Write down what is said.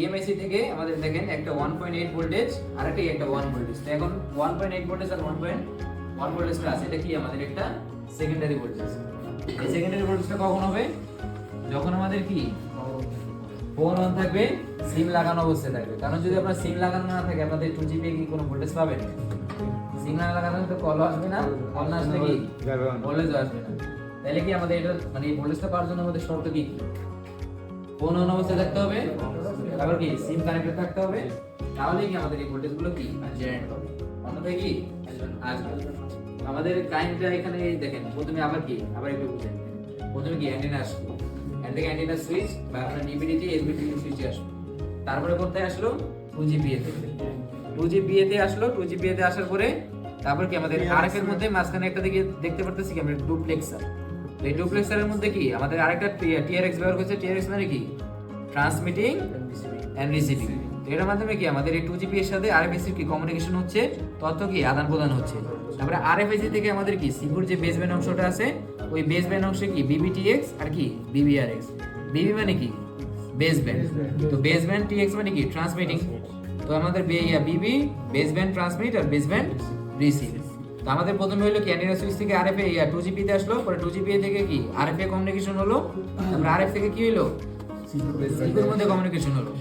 টিএমএসি থেকে আমাদের দেখেন একটা ওয়ান পয়েন্ট এইট ভোল্টেজ আর একটা একটা ওয়ান ভোল্টেজ তো এখন ওয়ান পয়েন্ট এইট ভোল্টেজ আর ওয়ান পয়েন্ট ওয়ান ভোল্টেজটা আছে এটা কি আমাদের একটা সেকেন্ডারি ভোল্টেজ এই সেকেন্ডারি ভোল্টেজটা কখন হবে? যখন আমাদের কি? ফোন অন থাকবে সিম লাগানো অবস্থায় থাকবে। কারণ যদি আপনার সিম লাগানো না থাকে আপনাদের টু জিবি কি কোনো ভোল্টেজ পাবেন? সিম না লাগানো তো কলও আসবে না। কল না আসলে কি? ভোল্টেজও আসবে না। তাহলে কি আমাদের এটা মানে এই ভোল্টেজটা পাওয়ার জন্য আমাদের শর্ত কি? কি ফোন অন অবস্থায় থাকতে হবে। তারপর কি? সিম কানেক্টেড থাকতে হবে। তাহলে কি আমাদের এই ভোল্টেজগুলো কি? জেনারেট হবে। অন্যথায় কি? আসবে। আমাদের কারেন্টটা এখানে দেখেন প্রথমে আবার কি? আবার একটু বুঝেন। প্রথমে কি? অ্যান্টেনা আসলো। থেকে অ্যান্টেনা সুইচ বা আপনার ডিভিডিটি এসবিটি সুইচে আসলো। তারপরে কোথায় আসলো? টু জি বিএ তে। টু জি বিএ তে আসলো। টু জি বিএ তে আসার পরে তারপর কি আমাদের আরএফ এর মধ্যে মাঝখানে একটা দিকে দেখতে পারতেছি কি? আমরা ডুপ্লেক্সার এই ডুপ্লেক্সারের মধ্যে কি? আমাদের আরেকটা টিআরএক্স ব্যবহার করছে। টিআরএক্স মানে কি? ট্রান্সমিটিং এন্ড রিসিভিং এটার মাধ্যমে কি আমাদের এই টু জিবি এর সাথে আরএফএসি কি কমিউনিকেশন হচ্ছে? তথ্য কি আদান প্রদান হচ্ছে? তারপরে আরএফএসি থেকে আমাদের কি সিপুর যে বেসব্যান্ড অংশটা আছে ওই বেসব্যান্ড অংশে কি বিবিটিএক্স আর কি বিবিআরএক্স বিবি মানে কি? বেসব্যান্ড তো বেসব্যান্ড টিএক্স মানে কি? ট্রান্সমিটিং তো আমাদের বিবি বেসব্যান্ড ট্রান্সমিট আর বেসব্যান্ড রিসিভ তো আমাদের প্রথমে হলো কি অ্যান্টেনা সুইচ থেকে আরএফএ টু জিবি তে আসলো পরে টু জিবি থেকে কি আর আরএফএ কমিউনিকেশন হলো? তারপরে আরএফ থেকে কি হলো? সিকুর মধ্যে কমিউনিকেশন হলো।